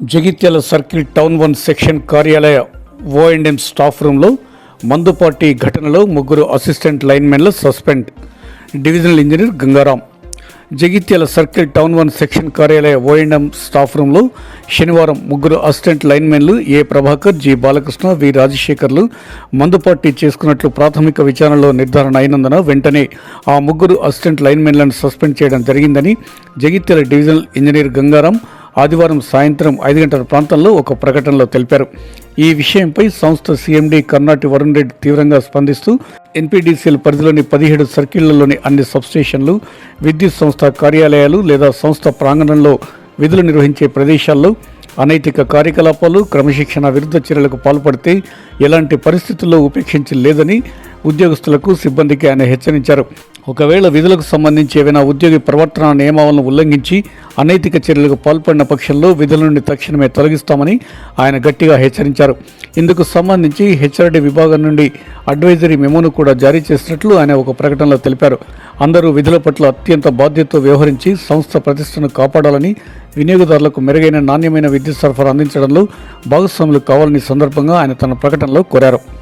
Jagtial circle town one section కార్యాలయ O and M staff రూమ్లో మందుపాటి ఘటనలో ముగ్గురు assistant లైన్మెన్లు suspend. Divisional engineer Gangaram. Jagtial circle town one section కార్యాలయ ఓఎండ్ఎం స్టాఫ్ రూమ్లో శనివారం ముగ్గురు assistant లైన్మెన్లు A Prabhakar G Balakrishna V రాజశేఖర్లు మందుపాటి చేసుకున్నట్లు ప్రాథమిక విచారణలో నిర్ధారణ అయినందున వెంటనే ఆ ముగ్గురు అసిస్టెంట్ లైన్మెన్లను సస్పెండ్ చేయడం జరిగిందని జగిత్యాల డివిజనల్ ఇంజనీర్ గంగారాం ఆదివారం సాయంత్రం ఐదు గంటల ప్రాంతంలో ఒక ప్రకటనలో తెలిపారు. ఈ విషయంపై సంస్థ సీఎండీ కర్ణాటి వరుణ్ రెడ్డి తీవ్రంగా స్పందిస్తూ ఎన్పీడీసీఎల్ పరిధిలోని పదిహేడు సర్కిళ్ళలోని అన్ని సబ్స్టేషన్లు విద్యుత్ సంస్థ కార్యాలయాలు లేదా సంస్థ ప్రాంగణంలో విధులు నిర్వహించే ప్రదేశాల్లో అనైతిక కార్యకలాపాలు క్రమశిక్షణ విరుద్ధ చర్యలకు పాల్పడితే ఎలాంటి పరిస్థితుల్లో ఉపేక్షించి లేదని ఉద్యోగస్తులకు సిబ్బందికి ఆయన హెచ్చరించారు. ఒకవేళ విధులకు సంబంధించి ఏవైనా ఉద్యోగి ప్రవర్తన నియమావళను ఉల్లంఘించి అనైతిక చర్యలకు పాల్పడిన పక్షంలో విధుల నుండి తక్షణమే తొలగిస్తామని ఆయన గట్టిగా హెచ్చరించారు. ఇందుకు సంబంధించి హెచ్ఆర్డీ విభాగం నుండి అడ్వైజరీ మెమోను కూడా జారీ చేసినట్లు ఆయన ఒక ప్రకటనలో తెలిపారు. అందరూ విధుల పట్ల అత్యంత బాధ్యతతో వ్యవహరించి సంస్థ ప్రతిష్టను కాపాడాలని వినియోగదారులకు మెరుగైన నాణ్యమైన విద్యుత్ సరఫరా అందించడంలో భాగస్వాములు కావాలని సందర్భంగా ఆయన తన ప్రకటనలో కోరారు.